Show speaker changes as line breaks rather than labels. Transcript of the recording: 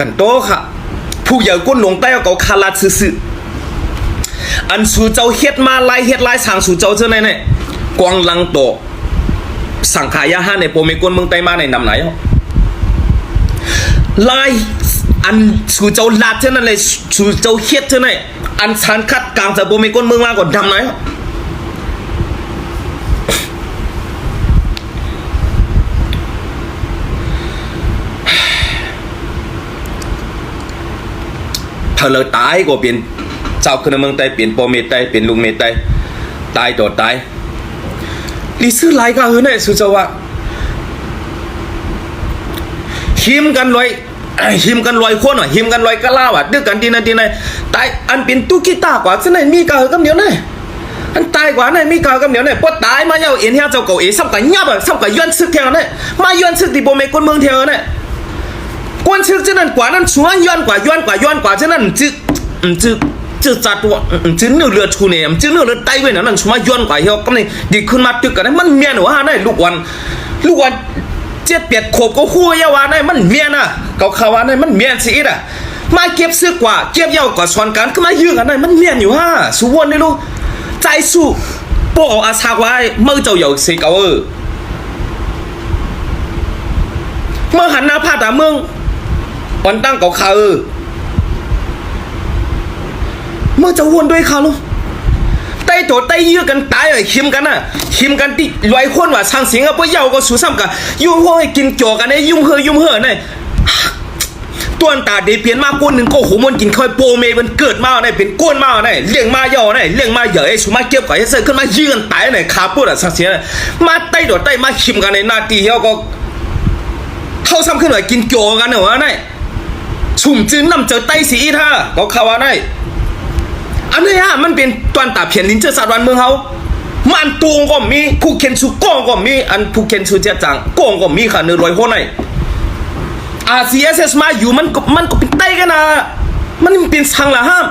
กันโตค่ะ ผู้ใหญ่ก้นหลวงใต้ก็คาลาซื่ออันสู่เจ้าเฮ็ดมาลายเฮ็ดลายสร้างสู่เจ้าเจ้าไหนเนี่ยกวางลังโตสังขายาห้าในโปรเมกวนเมืองไต้มาในนำไหนอะลายอันสู่เจ้าลาดเท่านั้นเลยสู่เจ้าเฮ็ดเท่านั้นอันสันคัดกลางจากโปรเมกวนเมืองมาก่อนดำไหนอะถ้าเราตายก็เป็นเจ้าคนเมืองไต้เป็น มไต้เป็นลุงเมไต้ตายต่อตายลิซื้อไลก็เออเนี่ยสุจาวะหิมกันลอยเอ้ยหิมกันลอยคนอะหิมกันลอยกะลาว่ะเดือกันทีนั่นทีนั่นตายอันเป็นตุกิตากว่าซะไหนมี กวนี่ยอันตายกว่อเจ้านั่นกว่านั่นกว่านั้นชัวย้อนกว่าย้อนกว่าย้อนกว่าเจะนั่นจึอืมจึจะจัดว่าจึเนื้อเลือดชูเนี่ยจึเนื้อเลือดไตเว้ยนั่นชัวย้อนกว่าเฮียก็นี่ดีขึ้นมาตึกกันมันเมียนว่าเนี่ยลูกวันลูกวันเจ็ดเปียดขบก็คู่ยาวาในมันเมียนอะเขาขาวาในมันเมียนสิอะมาเก็บซื้อกว่าเก็บยาวกว่าสอนกันก็มายื้อกันในมันเมียนอยู่ฮะสุวรรณนี่ลูกใจสู้โปออาชากไว้เมื่อเจ้าอยู่สิเกาเออเมื่อหันหน้าพาดาเมือง วันตั้งเก่าคาเออเมื่อจะวนด้วยเขาลูกไต้ตัวไต้ยื้อกันตายไอ้คิมกันน่ะคิมกันที่ลอยคนว่าสร้างเสียงก็บ่เยาก็สู้ซ้ำกันยุ่งห้อยกินจอกันไอ้ยุ่งเฮอยุ่งเฮอนี่ตัวนตาเดเปียนมากคนหนึ่งก็หูมันกินค่อยโปเมมันเกิดมาได้เป็นก้นมาได้เลี้ยงมาเยาได้เลี้ยงมาเหยอะไอ้สุมาเก็บก่อนไอ้เสือขึ้นมายื้อกันตายเนี่ยขาปุ๊ดอะสักเสียมาไต้ตัวไต้มาคิมกันในนาทีเฮาก็เข้าซ้ำขึ้นหน่อยกินจอกันเหรอวะนี่ ชุ่มจื้นนำเจอไต้สีอีท่าก็เขาว่าได้อันนี้ฮะมันเป็นตอนตาเพียนลินเจอสารวันเมืองเขามันตวงก็มีผู้เขียนชูก้องก็มีอันผู้เขียนชูเจ้าจังก้องก็มีค่ะเนื้อรอยหัวในอาซีเอสเอสมาอยู่มันก็มันก็เป็นไต้กันนะมันเป็นสังละห้าม